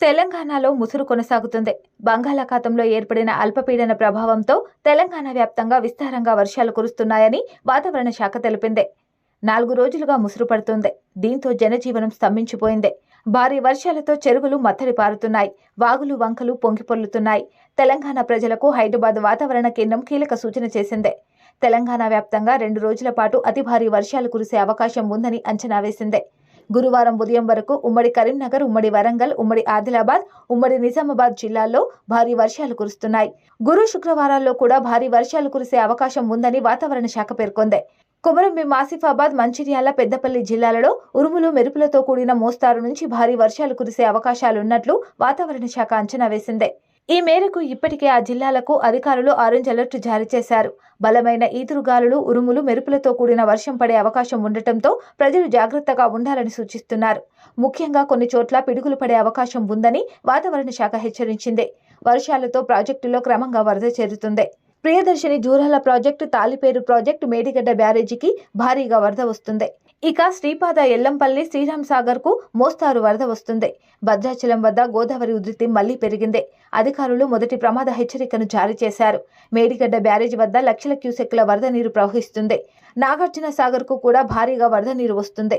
తెలంగాణలో ముసురు కొనసాగుతుంది. బంగాళాఖాతంలో ఏర్పడిన అల్పపీడన ప్రభావంతో తెలంగాణ వ్యాప్తంగా విస్తారంగా వర్షాలు కురుస్తున్నాయని వాతావరణ శాఖ తెలిపింది. నాలుగు రోజులుగా ముసురు పడుతుంది. దీంతో జనజీవనం స్తంభించిపోయింది. భారీ వర్షాలతో చెరువులు మత్తడి పారుతున్నాయి. వాగులు వంకలు పొంగిపొర్లుతున్నాయి తెలంగాణ ప్రజలకు హైదరాబాద్ వాతావరణ కేంద్రం కీలక సూచన చేసింది. తెలంగాణ వ్యాప్తంగా రెండు రోజుల పాటు అతి భారీ వర్షాలు కురిసే అవకాశం ఉందని అంచనా వేసింది. గురువారం ఉదయం వరకు ఉమ్మడి కరీంనగర్ ఉమ్మడి వరంగల్ ఉమ్మడి ఆదిలాబాద్ ఉమ్మడి నిజామాబాద్ జిల్లాల్లో భారీ వర్షాలు కురుస్తున్నాయి. గురు శుక్రవారాల్లో కూడా భారీ వర్షాలు కురిసే అవకాశం ఉందని వాతావరణ శాఖ పేర్కొంది. కొమరంభీం ఆసిఫాబాద్ మంచిర్యాల పెద్దపల్లి జిల్లాలలో ఉరుములు మెరుపులతో కూడిన మోస్తారు నుంచి భారీ వర్షాలు కురిసే అవకాశాలున్నట్లు వాతావరణ శాఖ అంచనా వేసింది. ఈ మేరకు ఇప్పటికే ఆ జిల్లాలకు అధికారులు ఆరెంజ్ అలర్ట్ జారీ చేశారు. బలమైన ఈదురుగాలులు ఉరుములు మెరుపులతో కూడిన వర్షం పడే అవకాశం ఉండటంతో ప్రజలు జాగ్రత్తగా ఉండాలని సూచిస్తున్నారు. ముఖ్యంగా కొన్ని చోట్ల పిడుగులు పడే అవకాశం ఉందని వాతావరణ శాఖ హెచ్చరించింది. వర్షాలతో ప్రాజెక్టులో క్రమంగా వరద చేరుతుంది. ప్రియదర్శిని జూరాల ప్రాజెక్టు తాలిపేరు ప్రాజెక్టు మేడిగడ్డ బ్యారేజీకి భారీగా వరద వస్తుంది. ఇక శ్రీపాద ఎల్లంపల్లి శ్రీరామ్ సాగర్కు మోస్తారు వరద వస్తుంది. భద్రాచలం వద్ద గోదావరి ఉధృతి మళ్ళీ పెరిగింది. అధికారులు మొదటి ప్రమాద హెచ్చరికను జారీ చేశారు. మేడిగడ్డ బ్యారేజ్ వద్ద లక్షల క్యూసెక్ల వరద నీరు ప్రవహిస్తుంది. నాగార్జున సాగర్కు కూడా భారీగా వరద నీరు వస్తుంది.